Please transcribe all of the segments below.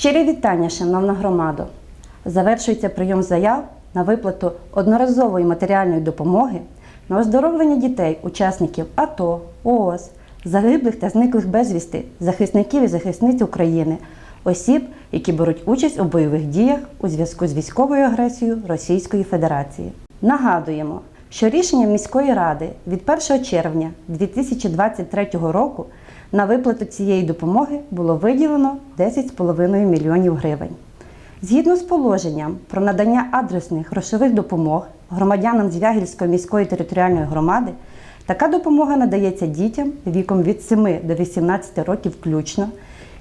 Щирі вітання, шановна громадо! Завершується прийом заяв на виплату одноразової матеріальної допомоги на оздоровлення дітей, учасників АТО, ООС, загиблих та зниклих безвісти, захисників і захисниць України, осіб, які беруть участь у бойових діях у зв'язку з військовою агресією Російської Федерації. Нагадуємо, що рішенням міської ради від 1 червня 2023 року на виплату цієї допомоги було виділено 10,5 мільйонів гривень. Згідно з положенням про надання адресних грошових допомог громадянам Звягільської міської територіальної громади, така допомога надається дітям віком від 7 до 18 років включно,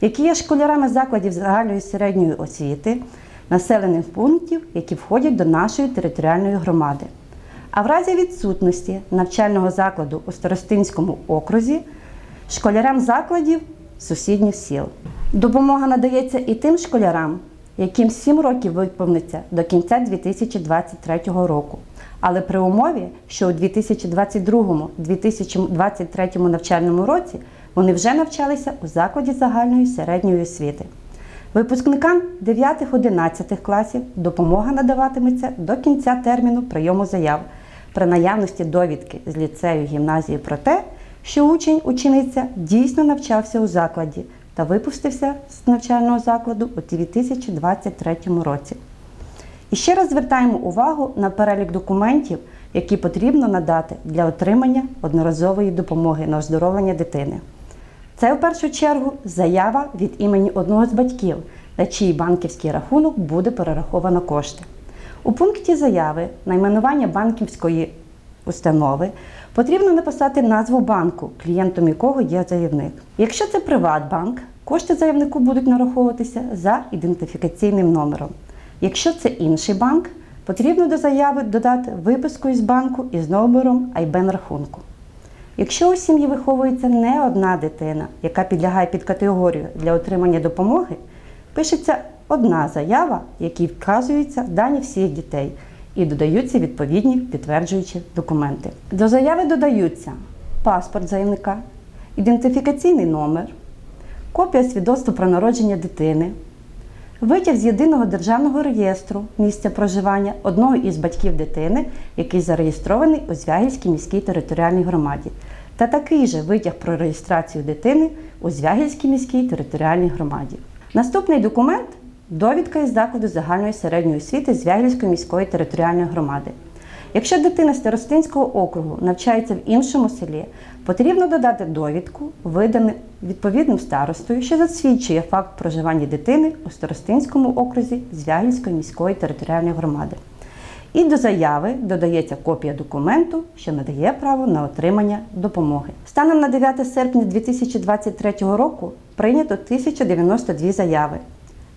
які є школярами закладів загальної середньої освіти, населених пунктів, які входять до нашої територіальної громади. А в разі відсутності навчального закладу у Старостинському окрузі школярам закладів сусідніх сіл. Допомога надається і тим школярам, яким 7 років виповниться до кінця 2023 року. Але при умові, що у 2022-2023 навчальному році вони вже навчалися у закладі загальної середньої освіти. Випускникам 9-11 класів допомога надаватиметься до кінця терміну прийому заяв при наявності довідки з ліцею гімназії про те, що учень учениця дійсно навчався у закладі та випустився з навчального закладу у 2023 році. І ще раз звертаємо увагу на перелік документів, які потрібно надати для отримання одноразової допомоги на оздоровлення дитини. Це в першу чергу заява від імені одного з батьків, на чий банківський рахунок буде перераховано кошти. У пункті заяви найменування банківської установи потрібно написати назву банку, клієнтом якого є заявник. Якщо це Приватбанк, кошти заявнику будуть нараховуватися за ідентифікаційним номером. Якщо це інший банк, потрібно до заяви додати виписку із банку із номером IBAN рахунку. Якщо у сім'ї виховується не одна дитина, яка підлягає під категорію для отримання допомоги, пишеться одна заява, в якій вказуються дані всіх дітей і додаються відповідні підтверджуючі документи. До заяви додаються паспорт заявника, ідентифікаційний номер, копія свідоцтва про народження дитини, витяг з єдиного державного реєстру місця проживання одного із батьків дитини, який зареєстрований у Звягільській міській територіальній громаді, та такий же витяг про реєстрацію дитини у Звягільській міській територіальній громаді. Наступний документ довідка із закладу загальної середньої освіти Звягільської міської територіальної громади. Якщо дитина Старостинського округу навчається в іншому селі, потрібно додати довідку, видану відповідним старостою, що засвідчує факт проживання дитини у Старостинському окрузі Звягільської міської територіальної громади. І до заяви додається копія документу, що надає право на отримання допомоги. Станом на 9 серпня 2023 року прийнято 1092 заяви.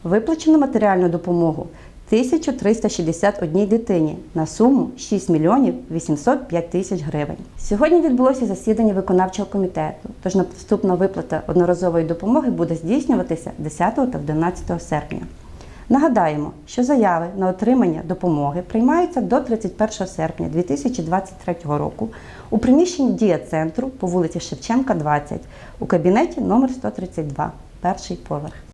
Виплачено матеріальну допомогу 1361 дитині на суму 6 мільйонів 805 тисяч гривень. Сьогодні відбулося засідання виконавчого комітету, тож наступна виплата одноразової допомоги буде здійснюватися 10 та 11 серпня. Нагадаємо, що заяви на отримання допомоги приймаються до 31 серпня 2023 року у приміщенні Дія центру по вулиці Шевченка, 20 у кабінеті номер 132, перший поверх.